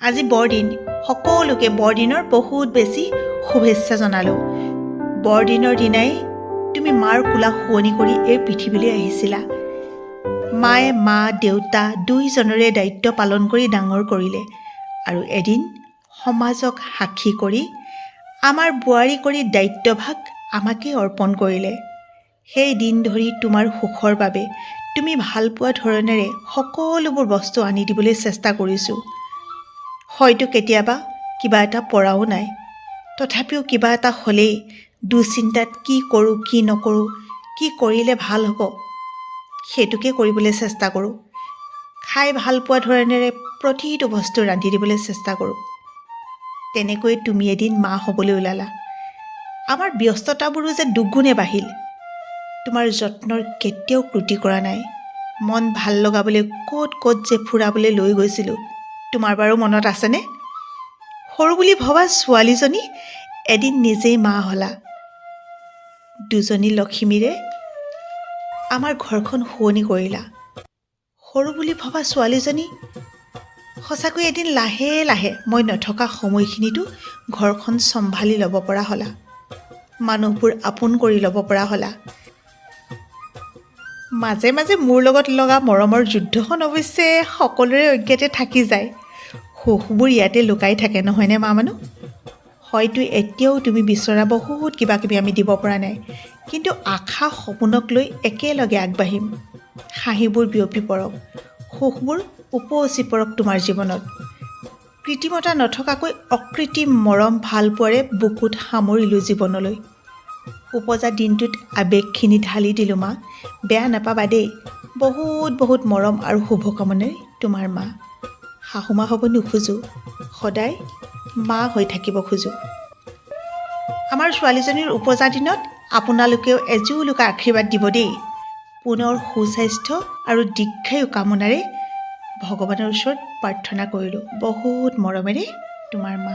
আজি বৰদিন। সকলোকে বৰদিনৰ বহুত বেছি শুভেচ্ছা জনালোঁ। বৰদিনৰ দিনাই তুমি মাৰ কোলা শুৱনি কৰি এই পৃথিৱীলৈ আহিছিলা। মায়ে মা দেউতা দুইজনৰে দায়িত্ব পালন কৰি ডাঙৰ কৰিলে আৰু এদিন সমাজক সাক্ষী কৰি আমাৰ বোৱাৰী কৰি দায়িত্বভাগ আমাকেই অৰ্পণ কৰিলে। সেই দিন ধৰি তোমাৰ সুখৰ বাবে তুমি ভালপোৱা ধৰণেৰে সকলোবোৰ বস্তু আনি দিবলৈ চেষ্টা কৰিছোঁ। হয়তো কেতিয়াবা কিবা এটা পৰাও নাই। তথাপিও কিবা এটা হ'লেই দুচিন্তাত কি কৰোঁ কি নকৰোঁ কি কৰিলে ভাল হ'ব সেইটোকে কৰিবলৈ চেষ্টা কৰোঁ। খাই ভাল পোৱা ধৰণেৰে প্ৰতিটো বস্তু ৰান্ধি দিবলৈ চেষ্টা কৰোঁ। তেনেকৈ তুমি এদিন মা হ'বলৈ ওলালা। আমাৰ ব্যস্ততাবোৰো যে দুগুণে বাঢ়িল। তোমাৰ যত্নৰ কেতিয়াও ক্ৰুটি কৰা নাই। মন ভাল লগাবলৈ ক'ত ক'ত যে ফুৰাবলৈ লৈ গৈছিলোঁ। তোমাৰ বাৰু মনত আছেনে? সৰু বুলি ভবা ছোৱালীজনী এদিন নিজেই মা হ'লা। দুজনী লখিমীৰে আমাৰ ঘৰখন শুৱনি কৰিলা। সৰু বুলি ভবা ছোৱালীজনী সঁচাকৈ এদিন লাহে লাহে মই নথকা সময়খিনিতো ঘৰখন চম্ভালি ল'ব পৰা হ'লা। মানুহবোৰ আপোন কৰি ল'ব পৰা হ'লা। মাজে মাজে মোৰ লগত লগা মৰমৰ যুদ্ধখন অৱশ্যে সকলোৰে অজ্ঞাতে থাকি যায়। সুখবোৰ ইয়াতে লুকাই থাকে নহয়নে মা মানুহ? হয়তো এতিয়াও তুমি বিচৰা বহুত কিবা কিবি আমি দিব পৰা নাই কিন্তু আশা সপোনক লৈ একেলগে আগবাঢ়িম। হাঁহিবোৰ বিয়পি পৰক সুখবোৰ উপচি পৰক তোমাৰ জীৱনত। কৃত্ৰিমতা নথকাকৈ অকৃত্ৰিম মৰম ভালপোৱাৰে বুকুত সামৰিলোঁ জীৱনলৈ। উপজা দিনটোত আৱেগখিনি ঢালি দিলোঁ মা। বেয়া নাপাবা দেই। বহুত বহুত মৰম আৰু শুভকামনাৰে তোমাৰ মা। শাহুমা হ'ব নোখোজোঁ। সদায় মা হৈ থাকিব খোজোঁ। আমাৰ ছোৱালীজনীৰ উপজা দিনত আপোনালোকেও এজোলোকা আশীৰ্বাদ দিব দেই। পুনৰ সুস্বাস্থ্য আৰু দীৰ্ঘায়ু কামনাৰে ভগৱানৰ ওচৰত প্ৰাৰ্থনা কৰিলোঁ। বহুত মৰমেৰে তোমাৰ মা।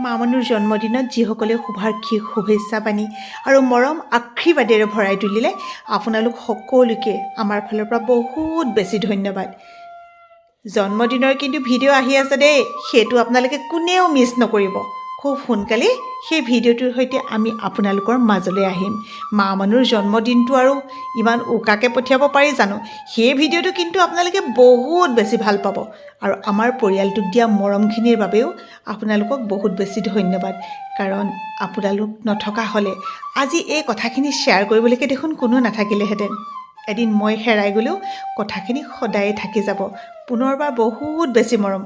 মামনুৰ জন্মদিনত যিসকলে শুভাৰ্থী শুভেচ্ছা বাণী আৰু মৰম আশীৰ্বাদেৰে ভৰাই তুলিলে আপোনালোক সকলোকে আমাৰ ফালৰ পৰা বহুত বেছি ধন্যবাদ। জন্মদিনৰ কিন্তু ভিডিঅ' আহি আছে দেই সেইটো আপোনালোকে কোনেও মিছ নকৰিব। খুব সোনকালেই সেই ভিডিঅ'টোৰ সৈতে আমি আপোনালোকৰ মাজলৈ আহিম। মা মানুহৰ জন্মদিনটো আৰু ইমান উকাকৈ পঠিয়াব পাৰি জানো? সেই ভিডিঅ'টো কিন্তু আপোনালোকে বহুত বেছি ভাল পাব। আৰু আমাৰ পৰিয়ালটোক দিয়া মৰমখিনিৰ বাবেও আপোনালোকক বহুত বেছি ধন্যবাদ। কাৰণ আপোনালোক নথকা হ'লে আজি এই কথাখিনি শ্বেয়াৰ কৰিবলৈকে দেখোন কোনো নাথাকিলেহেঁতেন। এদিন মই হেৰাই গ'লেও কথাখিনি সদায়ে থাকি যাব। পুনৰবাৰ বহুত বেছি মৰম।